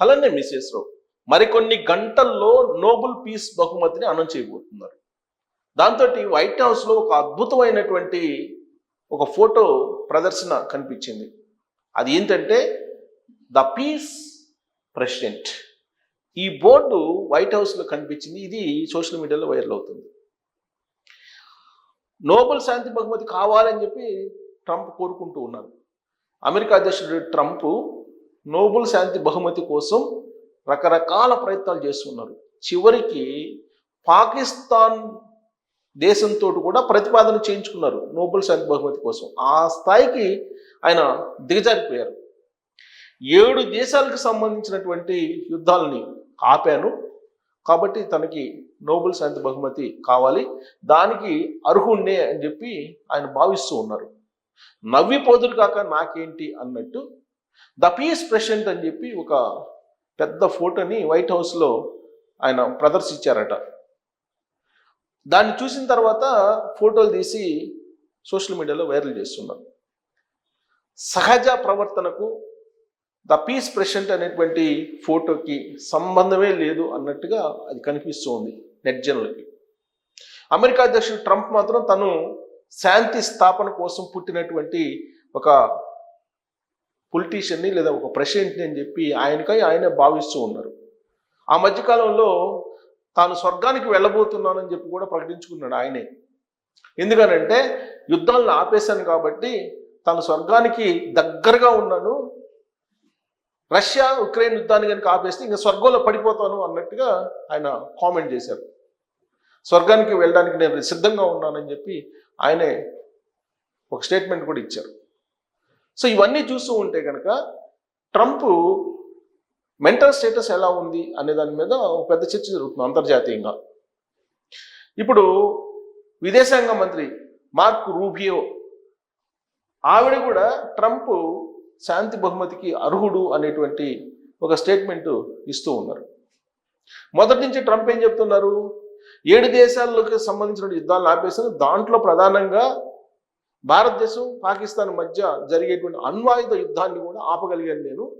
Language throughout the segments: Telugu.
అలానే మిసెస్ రావు మరికొన్ని గంటల్లో నోబెల్ పీస్ బహుమతిని అనౌన్స్ చేయబోతున్నారు. దాంతో వైట్ హౌస్లో ఒక అద్భుతమైనటువంటి ఒక ఫోటో ప్రదర్శన కనిపించింది. అది ఏంటంటే ద పీస్ ప్రెసిడెంట్. ఈ బోర్డు వైట్ హౌస్లో కనిపించింది. ఇది సోషల్ మీడియాలో వైరల్ అవుతుంది. నోబెల్ శాంతి బహుమతి కావాలని చెప్పి ట్రంప్ కోరుకుంటూ ఉన్నారు. అమెరికా అధ్యక్షుడు ట్రంప్ నోబెల్ శాంతి బహుమతి కోసం రకరకాల ప్రయత్నాలు చేస్తున్నారు. చివరికి పాకిస్తాన్ దేశంతో కూడా ప్రతిపాదన చేయించుకున్నారు నోబెల్ శాంతి బహుమతి కోసం. ఆ స్థాయికి ఆయన దిగజారిపోయారు. ఏడు దేశాలకు సంబంధించినటువంటి యుద్ధాలని ఆపాను. కాబట్టి తనకి నోబెల్ శాంతి బహుమతి కావాలి. దానికి అర్హుణ్ణే అని చెప్పి ఆయన భావిస్తూ ఉన్నారు. నవ్విపోదులు కాక నాకేంటి అన్నట్టు ద పీస్ ప్రెసిడెంట్ అని చెప్పి ఒక పెద్ద ఫోటోని వైట్ హౌస్లో ఆయన ప్రదర్శించారట. దాన్ని చూసిన తర్వాత ఫోటోలు తీసి సోషల్ మీడియాలో వైరల్ చేస్తున్నారు. సహజ ప్రవర్తనకు ద పీస్ ప్రెసిడెంట్ అనేటువంటి ఫోటోకి సంబంధమే లేదు అన్నట్టుగా అది కనిపిస్తూ ఉంది నెట్జనులకి అమెరికా అధ్యక్షుడు ట్రంప్ మాత్రం తను శాంతి స్థాపన కోసం పుట్టినటువంటి ఒక పొలిటీషియన్ని లేదా ఒక ప్రెసిడెంట్ని అని చెప్పి ఆయనకై ఆయనే భావిస్తూ ఉన్నారు. ఆ మధ్యకాలంలో తాను స్వర్గానికి వెళ్ళబోతున్నానని చెప్పి కూడా ప్రకటించుకున్నాడు ఆయనే. ఎందుకనంటే యుద్ధాలను ఆపేశాను కాబట్టి తాను స్వర్గానికి దగ్గరగా ఉన్నాను. రష్యా ఉక్రెయిన్ యుద్ధాన్ని కనుక ఆపేస్తే ఇంకా స్వర్గంలో పడిపోతాను అన్నట్టుగా ఆయన కామెంట్ చేశారు. స్వర్గానికి వెళ్ళడానికి నేను సిద్ధంగా ఉన్నానని చెప్పి ఆయనే ఒక స్టేట్మెంట్ కూడా ఇచ్చారు. సో ఇవన్నీ చూస్తూ ఉంటే కనుక ట్రంప్ మెంటల్ స్టేటస్ ఎలా ఉంది అనే దాని మీద ఒక పెద్ద చర్చ జరుగుతుంది అంతర్జాతీయంగా. ఇప్పుడు విదేశాంగ మంత్రి మార్క్ రూబియో ఆవిడ కూడా ట్రంప్ శాంతి బహుమతికి అర్హుడు అనేటువంటి ఒక స్టేట్మెంట్ ఇస్తూ ఉన్నారు. మొదటి నుంచి ట్రంప్ ఏం చెప్తున్నారు? ఏడు దేశాలకు సంబంధించిన యుద్ధాలను ఆపేసిన దాంట్లో ప్రధానంగా భారతదేశం పాకిస్తాన్ మధ్య జరిగేటువంటి అణ్వాయుధ యుద్ధాన్ని కూడా ఆపగలిగాను నేను.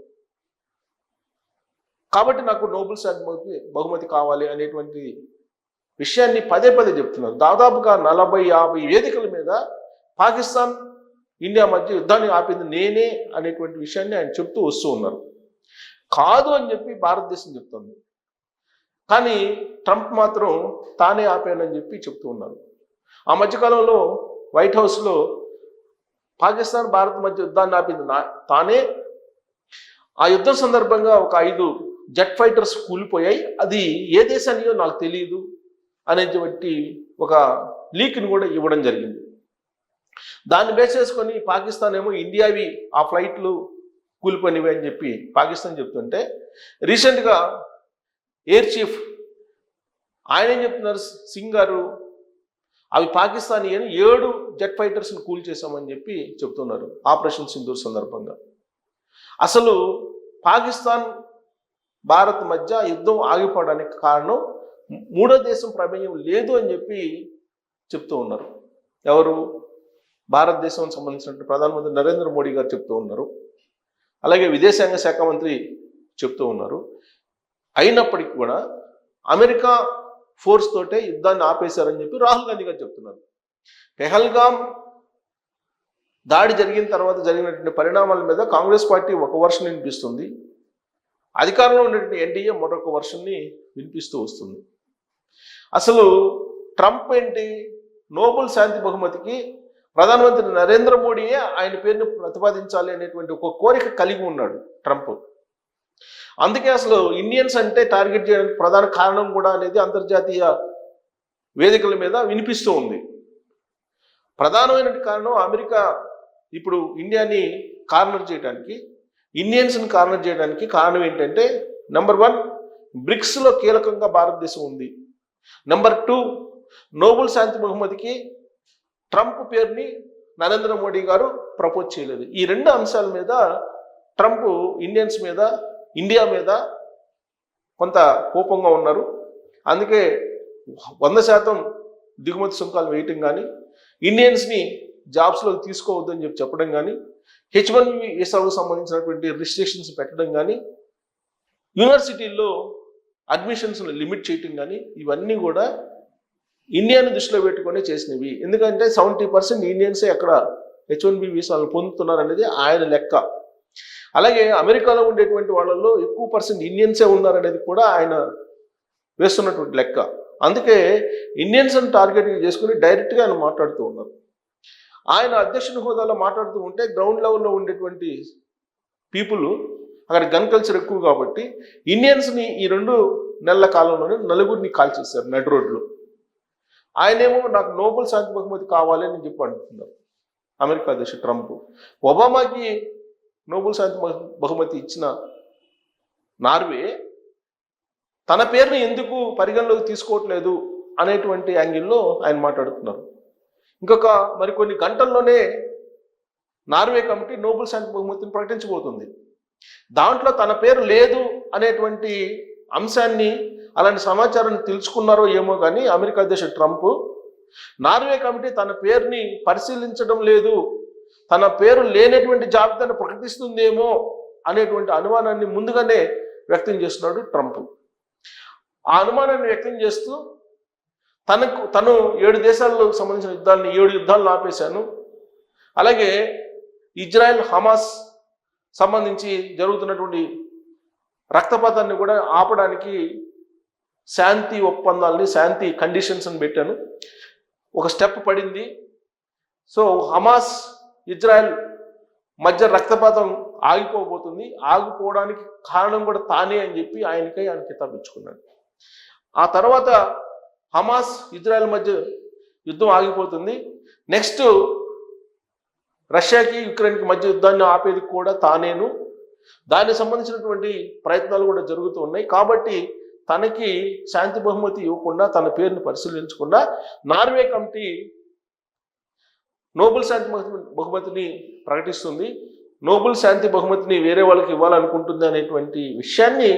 కాబట్టి నాకు నోబెల్ శాంతి బహుమతి బహుమతి కావాలి అనేటువంటి విషయాన్ని పదే పదే చెప్తున్నారు. దాదాపుగా నలభై యాభై వేదికల మీద పాకిస్తాన్ ఇండియా మధ్య యుద్ధాన్ని ఆపింది నేనే అనేటువంటి విషయాన్ని ఆయన చెప్తూ వస్తూ ఉన్నారు. కాదు అని చెప్పి భారతదేశం చెప్తుంది. కానీ ట్రంప్ మాత్రం తానే ఆపానని చెప్పి చెప్తూ ఉన్నారు. ఆ మధ్యకాలంలో వైట్ హౌస్లో పాకిస్తాన్ భారత్ మధ్య యుద్ధాన్ని ఆపింది. నా తానే ఆ యుద్ధం సందర్భంగా ఒక ఐదు జెట్ ఫైటర్స్ కూలిపోయాయి. అది ఏ దేశానియో నాకు తెలియదు అనేటువంటి ఒక లీక్ని కూడా ఇవ్వడం జరిగింది. దాన్ని బేస్ చేసుకొని పాకిస్తాన్ ఏమో ఇండియావి ఆ ఫ్లైట్లు కూలిపోయినవి అని చెప్పి పాకిస్తాన్ చెప్తుంటే రీసెంట్గా ఎయిర్ చీఫ్ ఆయన ఏం చెప్తున్నారు? సింగ్ గారు అవి పాకిస్తానీ అని ఏడు జెట్ ఫైటర్స్ని కూల్ చేశామని చెప్పి చెప్తున్నారు. ఆపరేషన్ సింధూర్ సందర్భంగా. అసలు పాకిస్తాన్ భారత్ మధ్య యుద్ధం ఆగిపోవడానికి కారణం మూడో దేశం ప్రమేయం లేదు అని చెప్పి చెప్తూ ఉన్నారు. ఎవరు? భారతదేశం సంబంధించిన ప్రధానమంత్రి నరేంద్ర మోడీ గారు చెప్తూ ఉన్నారు. అలాగే విదేశాంగ శాఖ మంత్రి చెప్తూ ఉన్నారు. అయినప్పటికీ కూడా అమెరికా ఫోర్స్ తోటే యుద్ధాన్ని ఆపేశారని చెప్పి రాహుల్ గాంధీ గారు చెప్తున్నారు. పెహల్గాం దాడి జరిగిన తర్వాత జరిగినటువంటి పరిణామాల మీద కాంగ్రెస్ పార్టీ ఒక వర్షన్ వినిపిస్తుంది. అధికారంలో ఉన్నటువంటి ఎన్డీఏ మరొక వర్షన్ని వినిపిస్తూ వస్తుంది. అసలు ట్రంప్ ఏంటి? నోబెల్ శాంతి బహుమతికి ప్రధానమంత్రి నరేంద్ర మోడీయే ఆయన పేరును ప్రతిపాదించాలి అనేటువంటి ఒక కోరిక కలిగి ఉన్నాడు ట్రంప్. అందుకే అసలు ఇండియన్స్ అంటే టార్గెట్ చేయడానికి ప్రధాన కారణం కూడా అనేది అంతర్జాతీయ వేదికల మీద వినిపిస్తూ ఉంది. ప్రధానమైన కారణం అమెరికా ఇప్పుడు ఇండియాని కార్నర్ చేయడానికి ఇండియన్స్ని కార్నర్ చేయడానికి కారణం ఏంటంటే నెంబర్ వన్ బ్రిక్స్లో కీలకంగా భారతదేశం ఉంది. నెంబర్ టూ నోబుల్ శాంతి బహుమతికి ట్రంప్ పేరుని నరేంద్ర మోడీ గారు ప్రపోజ్ చేయలేదు. ఈ రెండు అంశాల మీద ట్రంప్ ఇండియన్స్ మీద ఇండియా మీద కొంత కోపంగా ఉన్నారు. అందుకే వంద శాతం దిగుమతి సుంకాలు వేయటం కానీ ఇండియన్స్ని జాబ్స్లో తీసుకోవద్దని చెప్పి చెప్పడం కానీ హెచ్ వన్ వీసాకు సంబంధించినటువంటి రిస్ట్రిక్షన్స్ పెట్టడం కానీ యూనివర్సిటీల్లో అడ్మిషన్స్ లిమిట్ చేయటం కానీ ఇవన్నీ కూడా ఇండియాని దృష్టిలో పెట్టుకొని చేసినవి. ఎందుకంటే సెవెంటీ పర్సెంట్ ఇండియన్సే అక్కడ హెచ్ వన్ బి వీసాలు పొందుతున్నారు అనేది ఆయన లెక్క. అలాగే అమెరికాలో ఉండేటువంటి వాళ్ళల్లో ఎక్కువ పర్సెంట్ ఇండియన్సే ఉన్నారనేది కూడా ఆయన వేస్తున్నటువంటి లెక్క. అందుకే ఇండియన్స్ని టార్గెట్ చేసుకుని డైరెక్ట్గా ఆయన మాట్లాడుతూ ఉన్నారు. ఆయన అధ్యక్షుని హోదాలో మాట్లాడుతూ ఉంటే గ్రౌండ్ లెవెల్లో ఉండేటువంటి పీపుల్ అక్కడ గన్ కల్చర్ ఎక్కువ కాబట్టి ఇండియన్స్ని ఈ రెండు నెలల కాలంలోనే నలుగురిని కాల్ చేశారు నడ్ రోడ్లో. ఆయనేమో నాకు నోబెల్ శాంతి బహుమతి కావాలి అని చెప్పి అంటున్నారు. అమెరికా అధ్యక్షుడు ట్రంప్. ఒబామాకి నోబెల్ శాంతి బహు- బహుమతి ఇచ్చిన నార్వే తన పేరుని ఎందుకు పరిగణలోకి తీసుకోవట్లేదు అనేటువంటి యాంగిల్లో ఆయన మాట్లాడుతున్నారు. ఇంకొక మరికొన్ని గంటల్లోనే నార్వే కమిటీ నోబెల్ శాంతి బహుమతిని ప్రకటించబోతుంది. దాంట్లో తన పేరు లేదు అనేటువంటి అంశాన్ని అలాంటి సమాచారాన్ని తెలుసుకున్నారో ఏమో కానీ అమెరికా అధ్యక్షుడు ట్రంప్ నార్వే కమిటీ తన పేరుని పరిశీలించడం లేదు తన పేరు లేనటువంటి జాబితాను ప్రకటిస్తుందేమో అనేటువంటి అనుమానాన్ని ముందుగానే వ్యక్తం చేస్తున్నాడు ట్రంప్. ఆ అనుమానాన్ని వ్యక్తం చేస్తూ తనకు తను ఏడు దేశాలకు సంబంధించిన యుద్ధాలని ఏడు యుద్ధాలను ఆపేశాను. అలాగే ఇజ్రాయెల్ హమాస్ సంబంధించి జరుగుతున్నటువంటి రక్తపాతాన్ని కూడా ఆపడానికి శాంతి ఒప్పందాలని శాంతి కండిషన్స్ అని పెట్టాను. ఒక స్టెప్ పడింది. సో హమాస్ ఇజ్రాయెల్ మధ్య రక్తపాతం ఆగిపోబోతుంది. ఆగిపోవడానికి కారణం కూడా తానే అని చెప్పి ఆయనకై ఆయన కితాబ్ ఇచ్చుకున్నాడు. ఆ తర్వాత హమాస్ ఇజ్రాయెల్ మధ్య యుద్ధం ఆగిపోతుంది. నెక్స్ట్ రష్యాకి యుక్రెయిన్కి మధ్య యుద్ధాన్ని ఆపేది కూడా తానేను. దానికి సంబంధించినటువంటి ప్రయత్నాలు కూడా జరుగుతూ ఉన్నాయి. కాబట్టి తనకి శాంతి బహుమతి ఇవ్వకుండా తన పేరును పరిశీలించకుండా నార్వే కమిటీ నోబెల్ శాంతి బహుమతిని ప్రకటిస్తుంది. నోబెల్ శాంతి బహుమతిని వేరే వాళ్ళకి ఇవ్వాలనుకుంటుంది అనేటువంటి విషయాన్ని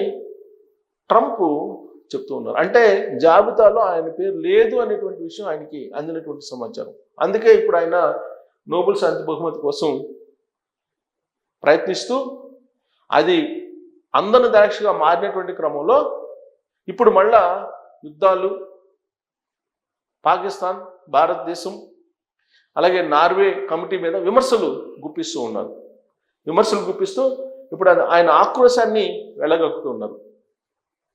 ట్రంప్ చెప్తూ ఉన్నారు. అంటే జాబితాలో ఆయన పేరు లేదు అనేటువంటి విషయం ఆయనకి అందినటువంటి సమాచారం. అందుకే ఇప్పుడు ఆయన నోబెల్ శాంతి బహుమతి కోసం ప్రయత్నిస్తూ అది అందని ద్రాక్షగా మారినటువంటి క్రమంలో ఇప్పుడు మళ్ళా యుద్ధాలు పాకిస్తాన్ భారతదేశం అలాగే నార్వే కమిటీ మీద విమర్శలు గుప్పిస్తూ ఉన్నారు. విమర్శలు గుప్పిస్తూ ఇప్పుడు ఆయన ఆక్రోశాన్ని వెళ్ళగక్కుతూ ఉన్నారు.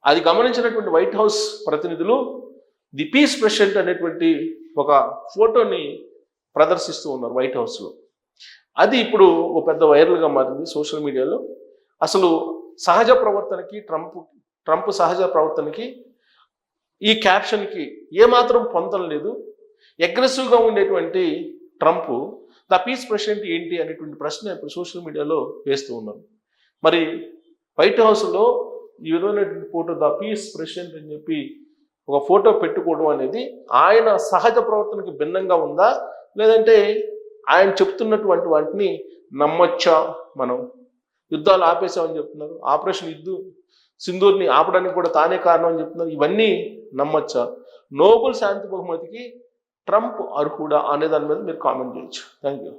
అది గమనించినటువంటి వైట్ హౌస్ ప్రతినిధులు ది పీస్ ప్రెసిడెంట్ అనేటువంటి ఒక ఫోటోని ప్రదర్శిస్తూ ఉన్నారు వైట్ హౌస్లో. అది ఇప్పుడు ఒక పెద్ద వైరల్గా మారింది సోషల్ మీడియాలో. అసలు సహజ ప్రవర్తనకి ట్రంప్ ట్రంప్ సహజ ప్రవర్తనకి ఈ క్యాప్షన్కి ఏమాత్రం పొందడం లేదు. అగ్రెసివ్గా ఉండేటువంటి ట్రంప్ ద పీస్ ప్రెసిడెంట్ ఏంటి అనేటువంటి ప్రశ్న ఇప్పుడు సోషల్ మీడియాలో వేస్తూ ఉన్నారు. మరి వైట్ హౌస్లో ఈ విధమైనటువంటి ఫోటో ద పీస్ ప్రెసిడెంట్ అని చెప్పి ఒక ఫోటో పెట్టుకోవడం అనేది ఆయన సహజ ప్రవర్తనకి భిన్నంగా ఉందా? లేదంటే ఆయన చెప్తున్నటువంటి వాటిని నమ్మొచ్చా మనం? యుద్ధాలు ఆపేసామని చెప్తున్నారు. ఆపరేషన్ యుద్ధం సింధూర్ని ఆపడానికి కూడా తానే కారణం అని చెప్తున్నారు. ఇవన్నీ నమ్మొచ్చా? నోబెల్ శాంతి బహుమతికి ట్రంప్ అర్హుడా అనే దాని మీద మీరు కామెంట్ చేయొచ్చు థ్యాంక్ యూ